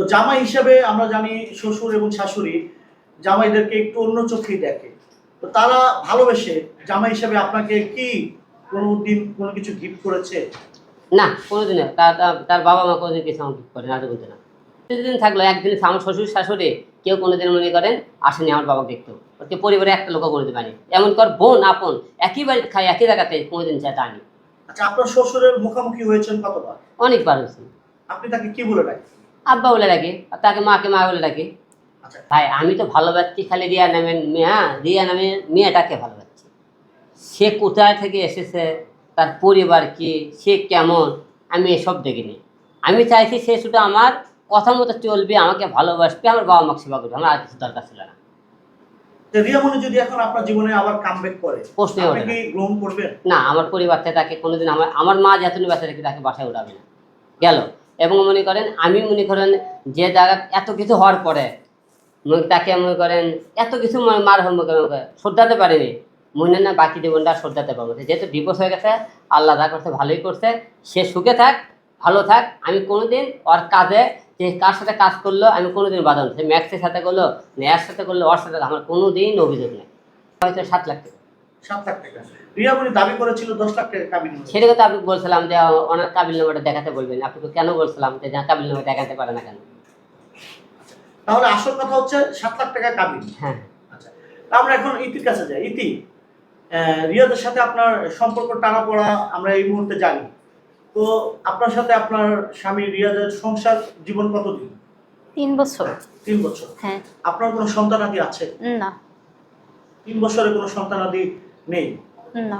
তো জামাই হিসাবে আমরা জানি শ্বশুর এবং শাশুড়ি জামাইদেরকে একটু অন্য চোখেই দেখে। তো তারা ভালোবেসে জামাই হিসাবে আপনাকে কি কোনো দিন কোনো কিছু গিফট করেছে? না কোনোদিন না। তার তার- বাবা মা কোনোদিন কিছু আমাকে করে না বলতে না। কিছুদিন থাকল একদিন আমার শ্বশুর শাশুড়ি কেউ কোনোদিন মনে করেন আসেনি আমার বাবাকে দেখতো। ওকে পরিবারে একটা লোক কোনোদিন পানি এমন কর বোন আপন একই বাড়িতে খাই একই জায়গাতে কোনোদিন সেটা আনি আচ্ছা আপনার শ্বশুরের মুখোমুখি হয়েছেন কতবার? অনেকবার হয়েছে। আপনি তাকে কি বলে ডাকেন আব্বা বলে ডাকে আর তাকে মাকে মা বলে ডাকে। আচ্ছা। ভাই আমি তো ভালোবাসছি খালি রিয়া নামের মেয়া রিয়া নামের মেয়েটাকে ভালোবাসছি সে কোথায় থেকে এসেছে তার পরিবার কি সে কেমন আমি এসব দেখিনি। আমি চাইছি সে শুধু আমার কথা মতো চলবে আমাকে ভালোবাসবে আমার বাবা মাকে সেবা করবে আমার আর কিছু দরকার ছিল না। তো রিয়ামণি যদি এখন আপনার জীবনে আবার কামব্যাক করে প্রশ্নই আপনি না। কি গ্রহণ করবেন? না আমার পরিবারটা তাকে কোনোদিন আমার আমার মা যতদিন বাচ্চা রেখে তাকে বাসায় উঠাবে না। গেল। এবং মনে করেন, আমি মনে করেন যে জায়গা এত কিছু হওয়ার পরে তাকে মনে করেন, এত কিছু মার হোক শ্রদ্ধাতে পারিনি। মনে না বাকি জীবনটা শ্রদ্ধাতে পারব। যেহেতু ডিভোর্স হয়ে গেছে, আল্লাহ যা করছে ভালোই করছে। সে সুখে থাক, ভালো থাক। আমি কোনোদিন ওর কাজে যে কার সাথে কাজ করল, আমি কোনোদিন বাধা সে ম্যাক্সের সাথে করল না এর সাথে করল, ওর সাথে আমার কোনোদিন অভিযোগ নেই। হয়তো সাত লাখ টাকা। সাত লাখ টাকা। রিয়ামণি দাবি করেছিল দশ লাখ টাকা কাবিন হয়েছে। সেটা আপনি বলছিলাম যে ওনার কাবিল নাম্বারটা দেখাতে বলবেন। আপনি তো কেন বলছিলাম যে না, কাবিল নাম্বার দেখাতে পারে না কেন? তাহলে আসল কথা হচ্ছে সাত লাখ টাকা কাবিন হ্যাঁ। আচ্ছা আমরা এখন ইতির কাছে যাই। ইতি রিয়াদের সাথে আপনার সম্পর্ক টানা পড়া আমরা এই মুহূর্তে জানি। তো আপনার সাথে আপনার স্বামী রিয়াদের সংসার জীবন কতদিন? তিন বছর। তিন বছর। হ্যাঁ। আপনার কোনো সন্তানাদি আছে? না। তিন বছরে কোনো সন্তানাদি নেই। না।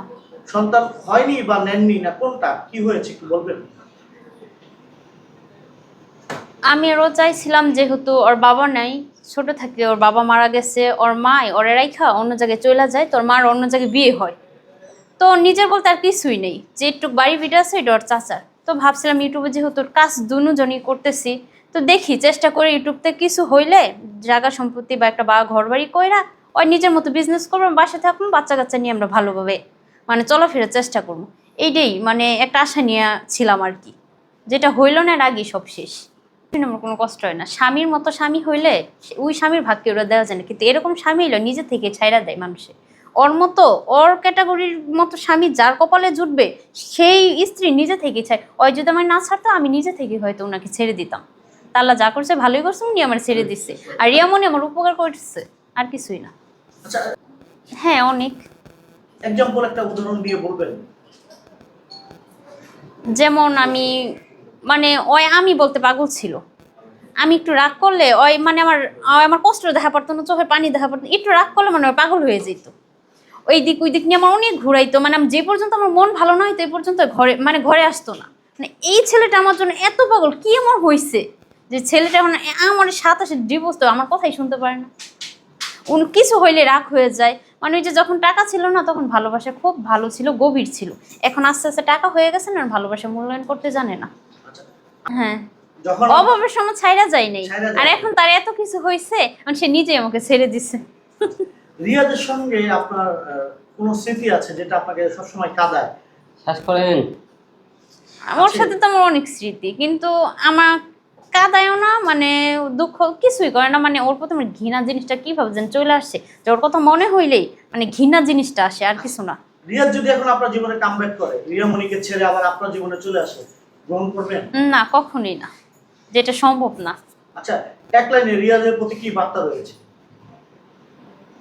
সন্তান হয়নি বা নেননি না কোনটা? কি হয়েছে একটু বলবেন? আমি আরও চাইছিলাম যেহেতু ওর বাবা নাই ছোট থাকতে ওর বাবা মারা গেছে ওর মাই ওরে রাইখা অন্য জায়গায় চলে যায় তোর মার অন্য জায়গায় বিয়ে হয়। তো নিজের বলতে আর কিছুই নেই যে একটু বাড়ি ভিটা আছে এটা ওর চাচার। তো ভাবছিলাম ইউটিউবে যেহেতু কাজ দুজনই করতেছি তো দেখি চেষ্টা করে ইউটিউব থেকে কিছু হইলে জায়গা সম্পত্তি বা একটা বা ঘর বাড়ি কইরা ওই নিজের মতো বিজনেস করব বাসা থাকব বাচ্চা কাচ্চা নিয়ে আমরা ভালোভাবে মানে চলাফেরার চেষ্টা করব। এইটাই মানে একটা আশা নিয়ে ছিলাম আর কি। যেটা হইল না এর আগেই সব শেষ। আমার কোনো কষ্ট হয় না। স্বামীর মতো স্বামী হইলে ওই স্বামীর ভাগকে ওরা দেওয়া যায় না। কিন্তু এরকম স্বামী হইলে নিজে থেকে ছাইরা দেয় মানুষে। ওর মতো, ওর ক্যাটাগরির মতো স্বামী যার কপালে জুটবে, সেই স্ত্রী নিজে থেকেই চায় ওই যদি আমার না ছাড়তো, আমি নিজে থেকে হয়তো ওনাকে ছেড়ে দিতাম। তাল্লা যা করছে ভালোই করছে, উনি আমার ছেড়ে দিচ্ছে আর রিয়ামনি আমার উপকার করছে। আর কিছুই না। আচ্ছা হ্যাঁ অনেক। এক্সাম্পল একটা উদাহরণ দিয়ে বলবেন। যেমন আমি মানে ওই আমি বলতে পাগল ছিল। আমি একটু রাগ করলে ওই মানে আমার আমার কষ্ট দেখা পড়তো না চোখের পানি দেখা পড়তো একটু রাগ করলে মানে পাগল হয়ে যেত। ওই দিক ওই দিক নিয়ে আমার অনেক ঘুরাইতো মানে আমি যে পর্যন্ত আমার মন ভালো না হইতো এই পর্যন্ত ঘরে মানে ঘরে আসতো না। মানে এই ছেলেটা আমার জন্য এত পাগল কি আমার হয়েছে যে ছেলেটা মানে আমার সাতাশে ডিভোর্স তো আমার কথাই শুনতে পারে না। কিছু হইলে রাগ হয়ে যায়। মানে ওই যে যখন টাকা ছিল না তখন ভালোবাসা খুব ভালো ছিল গভীর ছিল। এখন আস্তে আস্তে টাকা হয়ে গেছে না আর ভালোবাসা মূল্যায়ন করতে জানে না। আচ্ছা। হ্যাঁ। যখন অভাবের সময় ছাইরা যায় নাই। আর এখন তার এত কিছু হয়েছে এখন সে নিজেই আমাকে ছেড়ে দিছে। রিয়াদের সঙ্গে আপনার কোনো স্মৃতি আছে যেটা আপনাকে সবসময় কাঁদায়? শ্বাস করেন। আচ্ছা। সাথে তো আমার অনেক স্মৃতি কিন্তু আমার কাদায়ও না মানে দুঃখ কিছুই করে না। মানে ওর প্রতি আমার ঘৃণা জিনিসটা কীভাবে যেন চলে আসছে যে ওর কথা মনে হইলেই মানে ঘৃণা জিনিসটা আসে আর কিছু না। যদি এখন আপনার জীবনে কামব্যাক করে ছেড়ে আবার আপনার জীবনে চলে আসে গ্রহণ করবেন? না কখনোই না যেটা সম্ভব না। আচ্ছা এক লাইনে রিয়াদের প্রতি কি বার্তা রয়েছে?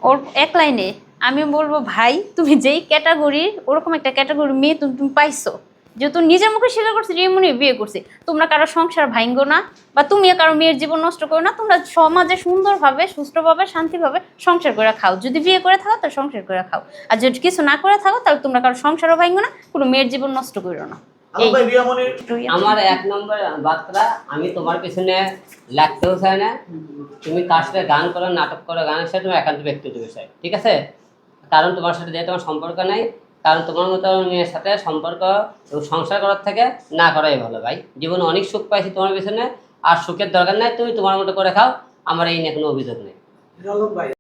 ওর এক লাইনে আমি বলব ভাই তুমি যেই ক্যাটাগরির ওরকম একটা ক্যাটাগরি মেয়ে তুমি তুমি পাইছো যেহেতু নিজের মুখে স্বীকার যে রিমনি বিয়ে করছি তোমরা কারও সংসার ভাঙ্গো না বা তুমিও কারও মেয়ের জীবন নষ্ট করো না তোমরা সমাজে সুন্দরভাবে সুষ্ঠুভাবে শান্তিভাবে সংসার করে খাও। যদি বিয়ে করে থাকো তাহলে সংসার করে খাও। আর যদি কিছু না করে থাকো তাহলে তোমরা কারও সংসারও ভাঙ্গো না কোনো মেয়ের জীবন নষ্ট করো না। আমার এক নম্বর বার্তা আমি তোমার পিছনে লাগতেও চাই না। তুমি কার সাথে গান করো নাটক করো গানের সাথে তোমার একান্ত ব্যক্তিগত বিষয় ঠিক আছে? কারণ তোমার সাথে যেহেতু আমার সম্পর্ক নাই কারণ তোমার মতো মেয়ের সাথে সম্পর্ক সংসার করার থেকে না করাই ভালো ভাই। জীবনে অনেক সুখ পাইছি তোমার পিছনে, আর সুখের দরকার নাই, তুমি তোমার মতো করে খাও, আমার এই নিয়ে কোনো অভিযোগ নেই।